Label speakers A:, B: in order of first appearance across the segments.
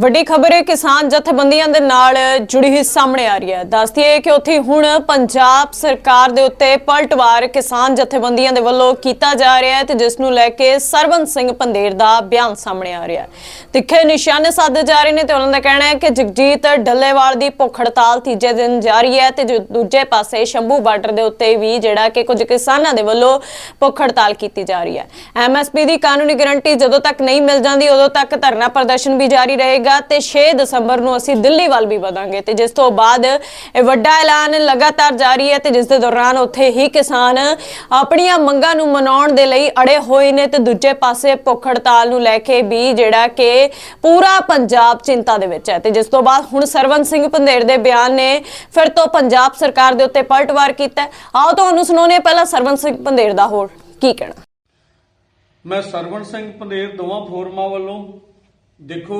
A: ਵੱਡੀ ਖਬਰ ਹੈ ਕਿਸਾਨ ਜਥੇਬੰਦੀਆਂ ਦੇ ਨਾਲ ਜੁੜੀ ਹੋਈ ਸਾਹਮਣੇ ਆ ਰਹੀ ਹੈ। ਦੱਸਦੀ ਹੈ ਕਿ ਉੱਥੇ ਹੁਣ ਪੰਜਾਬ ਸਰਕਾਰ ਦੇ ਉੱਤੇ ਪਲਟਵਾਰ ਕਿਸਾਨ ਜਥੇਬੰਦੀਆਂ ਦੇ ਵੱਲੋਂ ਕੀਤਾ ਜਾ ਰਿਹਾ ਹੈ ਤੇ ਜਿਸ ਨੂੰ ਲੈ ਕੇ ਸਰਵਨ ਸਿੰਘ ਪੰਦੇਰ ਦਾ ਬਿਆਨ ਸਾਹਮਣੇ ਆ ਰਿਹਾ ਹੈ। ਤਿੱਖੇ ਨਿਸ਼ਾਨੇ ਸਾਧੇ ਜਾ ਰਹੇ ਨੇ ਤੇ ਉਹਨਾਂ ਦਾ ਕਹਿਣਾ ਹੈ ਕਿ ਜਗਜੀਤ ਡੱਲੇਵਾਲ ਦੀ ਭੁੱਖ ਹੜਤਾਲ ਤੀਜੇ ਦਿਨ ਜਾਰੀ ਹੈ ਤੇ ਦੂਜੇ ਪਾਸੇ ਸ਼ੰਭੂ ਬਾਰਡਰ ਦੇ ਉੱਤੇ ਵੀ ਜਿਹੜਾ ਕਿ ਕੁਝ ਕਿਸਾਨਾਂ ਦੇ ਵੱਲੋਂ ਭੁੱਖ ਹੜਤਾਲ ਕੀਤੀ ਜਾ ਰਹੀ ਹੈ। ਐਮਐਸਪੀ ਦੀ ਕਾਨੂੰਨੀ ਗਾਰੰਟੀ ਜਦੋਂ ਤੱਕ ਨਹੀਂ ਮਿਲ ਜਾਂਦੀ, ਉਦੋਂ ਤੱਕ ਧਰਨਾ ਪ੍ਰਦਰਸ਼ਨ ਵੀ ਜਾਰੀ ਰਹੇਗਾ। ਤੇ 6 ਦਸੰਬਰ ਨੂੰ ਅਸੀਂ ਦਿੱਲੀ ਵੱਲ ਵੀ ਵਧਾਂਗੇ ਤੇ ਜਿਸ ਤੋਂ ਬਾਅਦ ਇਹ ਵੱਡਾ ਐਲਾਨ ਲਗਾਤਾਰ ਜਾਰੀ ਹੈ ਤੇ ਜਿਸ ਦੇ ਦੌਰਾਨ ਉੱਥੇ ਹੀ ਕਿਸਾਨ ਆਪਣੀਆਂ ਮੰਗਾਂ ਨੂੰ ਮਨਾਉਣ ਦੇ ਲਈ ਅੜੇ ਹੋਏ ਨੇ ਤੇ ਦੂਜੇ ਪਾਸੇ ਭੁੱਖ ਹੜਤਾਲ ਨੂੰ ਲੈ ਕੇ ਵੀ ਜਿਹੜਾ ਕਿ ਪੂਰਾ ਪੰਜਾਬ ਚਿੰਤਾ ਦੇ ਵਿੱਚ ਹੈ ਤੇ ਜਿਸ ਤੋਂ ਬਾਅਦ ਹੁਣ ਸਰਵਨ ਸਿੰਘ ਪੰਧੇਰ ਦੇ ਬਿਆਨ ਨੇ ਫਿਰ ਤੋਂ ਪੰਜਾਬ ਸਰਕਾਰ ਦੇ ਉੱਤੇ ਪਲਟਵਾਰ ਕੀਤਾ ਆਓ ਤੁਹਾਨੂੰ ਸੁਣਾਉਂਦੇ ਹਾਂ, ਪਹਿਲਾਂ ਸਰਵਨ ਸਿੰਘ ਪੰਧੇਰ ਦਾ ਹੋਰ ਕੀ ਕਹਿਣਾ?
B: ਮੈਂ ਸਰਵਣ ਸਿੰਘ ਪੰਧੇਰ ਦੋਵਾਂ ਫੋਰਮਾਂ ਵੱਲੋਂ ਦੇਖੋ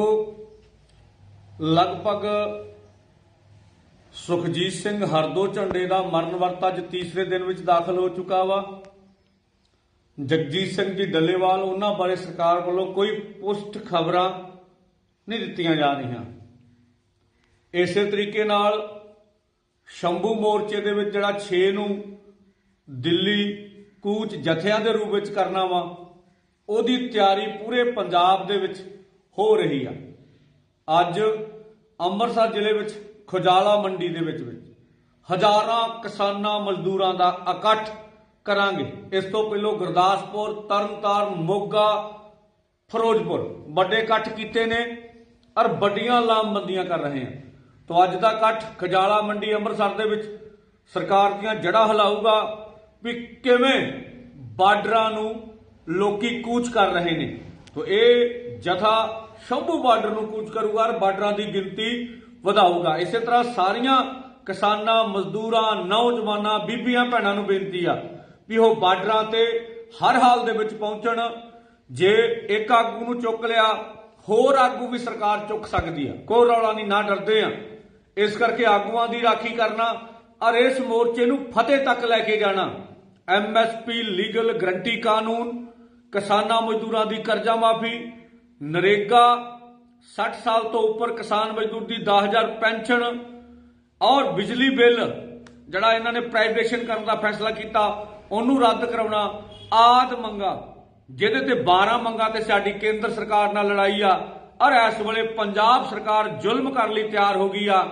B: ਲਗਭਗ ਸੁਖਜੀਤ ਸਿੰਘ ਹਰਦੋ ਝੰਡੇ ਦਾ ਮਰਨ ਵਰਤ ਅੱਜ ਤੀਸਰੇ ਦਿਨ ਵਿੱਚ ਦਾਖਲ ਹੋ ਚੁੱਕਾ ਵਾ। ਜਗਜੀਤ ਸਿੰਘ ਜੀ ਡੱਲੇਵਾਲ, ਉਹਨਾਂ ਬਾਰੇ ਸਰਕਾਰ ਵੱਲੋਂ ਕੋਈ ਪੁਸ਼ਟ ਖਬਰਾਂ ਨਹੀਂ ਦਿੱਤੀਆਂ ਜਾ ਰਹੀਆਂ। ਇਸੇ ਤਰੀਕੇ ਨਾਲ ਸ਼ੰਭੂ ਮੋਰਚੇ ਦੇ ਵਿੱਚ ਜਿਹੜਾ 6 ਨੂੰ ਦਿੱਲੀ ਕੂਚ ਜਥਿਆਂ ਦੇ ਰੂਪ ਵਿੱਚ ਕਰਨਾ ਵਾ, ਉਹਦੀ ਤਿਆਰੀ ਪੂਰੇ ਪੰਜਾਬ ਦੇ ਵਿੱਚ ਹੋ ਰਹੀ ਆ। ਅੱਜ ਅੰਮ੍ਰਿਤਸਰ ਜ਼ਿਲ੍ਹੇ ਵਿੱਚ ਖੁਜਾਲਾ ਮੰਡੀ ਦੇ ਵਿੱਚ ਵਿੱਚ ਹਜ਼ਾਰਾਂ ਕਿਸਾਨਾਂ ਮਜ਼ਦੂਰਾਂ ਦਾ ਇਕੱਠ ਕਰਾਂਗੇ। ਇਸ ਤੋਂ ਪਹਿਲਾਂ ਗੁਰਦਾਸਪੁਰ, ਤਰਨਤਾਰਨ, ਮੋਗਾ, ਫਿਰੋਜ਼ਪੁਰ ਵੱਡੇ ਇਕੱਠ ਕੀਤੇ ਨੇ ਔਰ ਵੱਡੀਆਂ ਲਾਮਬੰਦੀਆਂ ਕਰ ਰਹੇ ਹਾਂ ਤੋਂ ਅੱਜ ਦਾ ਇਕੱਠ ਖਜਾਲਾ ਮੰਡੀ ਅੰਮ੍ਰਿਤਸਰ ਦੇ ਵਿੱਚ ਸਰਕਾਰ ਦੀਆਂ ਜੜ੍ਹਾਂ ਹਿਲਾਊਗਾ ਵੀ ਕਿਵੇਂ ਬਾਰਡਰਾਂ ਨੂੰ ਲੋਕੀ ਕੂਚ ਕਰ ਰਹੇ ਨੇ। ਤੋਂ ਇਹ ਜਥਾ ਸ਼ੰਭੂ ਬਾਰਡਰ ਨੂੰ ਕੂਚ ਕਰੂਗਾ ਔਰ ਬਾਰਡਰਾਂ ਦੀ ਗਿਣਤੀ ਵਧਾਊਗਾ। ਇਸੇ ਤਰ੍ਹਾਂ ਸਾਰੀਆਂ ਕਿਸਾਨਾਂ, ਮਜ਼ਦੂਰਾਂ, ਨੌਜਵਾਨਾਂ, ਬੀਬੀਆਂ, ਭੈਣਾਂ ਨੂੰ ਬੇਨਤੀ ਆ ਵੀ ਉਹ ਬਾਰਡਰਾਂ ਤੇ ਹਰ ਹਾਲ ਦੇ ਵਿੱਚ ਪਹੁੰਚਣ। ਜੇ ਇੱਕ ਆਗੂ ਨੂੰ ਚੁੱਕ ਲਿਆ, ਹੋਰ ਆਗੂ ਵੀ ਸਰਕਾਰ ਚੁੱਕ ਸਕਦੀ ਆ। ਕੋਈ ਰੌਲਾ ਨਹੀਂ, ਨਾ ਡਰਦੇ ਆ। ਇਸ ਕਰਕੇ ਆਗੂਆਂ ਦੀ ਰਾਖੀ ਕਰਨਾ ਔਰ ਇਸ ਮੋਰਚੇ ਨੂੰ ਫਤਿਹ ਤੱਕ ਲੈ ਕੇ ਜਾਣਾ। ਐਮਐਸਪੀ ਲੀਗਲ ਗਰੰਟੀ ਕਾਨੂੰਨ, ਕਿਸਾਨਾਂ ਮਜ਼ਦੂਰਾਂ ਦੀ ਕਰਜ਼ਾ ਮਾਫੀ ਨਰੇਗਾ 60 ਸਾਲ ਤੋਂ ਉੱਪਰ ਕਿਸਾਨ ਮਜ਼ਦੂਰ ਦੀ 10000 ਪੈਨਸ਼ਨ ਔਰ ਬਿਜਲੀ ਬਿੱਲ, ਜਿਹੜਾ ਇਹਨਾਂ ਨੇ ਪ੍ਰਾਈਵੇਸ਼ਨ ਕਰਨ ਦਾ ਫੈਸਲਾ ਕੀਤਾ, ਉਹਨੂੰ ਰੱਦ ਕਰਾਉਣਾ, ਆਦ ਮੰਗਾ, ਜਿਹਦੇ ਤੇ 12 ਮੰਗਾ ਤੇ ਸਾਡੀ ਕੇਂਦਰ ਸਰਕਾਰ ਨਾਲ ਲੜਾਈ ਆ। ਔਰ ਇਸ ਵੇਲੇ ਪੰਜਾਬ ਸਰਕਾਰ ਜ਼ੁਲਮ ਕਰਨ ਲਈ ਤਿਆਰ ਹੋ ਗਈ ਆ।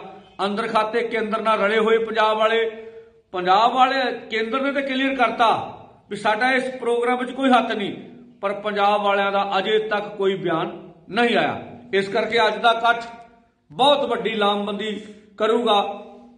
B: ਅੰਦਰ ਖਾਤੇ ਕੇਂਦਰ ਨਾਲ ਰਲੇ ਹੋਏ ਪੰਜਾਬ ਵਾਲੇ ਪੰਜਾਬ ਵਾਲੇ ਕੇਂਦਰ ਨੇ ਤੇ ਕਲੀਅਰ ਕਰਤਾ ਵੀ ਸਾਡਾ ਇਸ ਪ੍ਰੋਗਰਾਮ ਵਿੱਚ ਕੋਈ ਹੱਥ ਨਹੀਂ। ਪਰ ਪੰਜਾਬ ਵਾਲਿਆਂ ਦਾ ਅਜੇ ਤੱਕ ਕੋਈ ਬਿਆਨ ਨਹੀਂ ਆਇਆ। ਇਸ ਕਰਕੇ ਅੱਜ ਦਾ ਇਕੱਠ ਬਹੁਤ ਵੱਡੀ ਲਾਮਬੰਦੀ ਕਰੂਗਾ।